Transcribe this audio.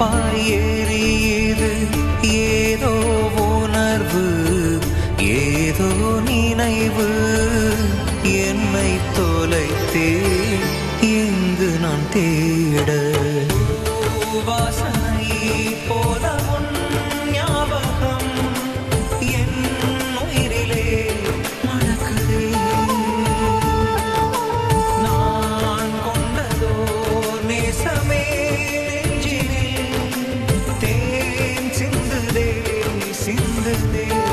பாயேறியது ஏதோ உணர்வு ஏதோ நினைவு. என்னை தொலைத்தே எங்கு நான் தேட. வாசனை போல with.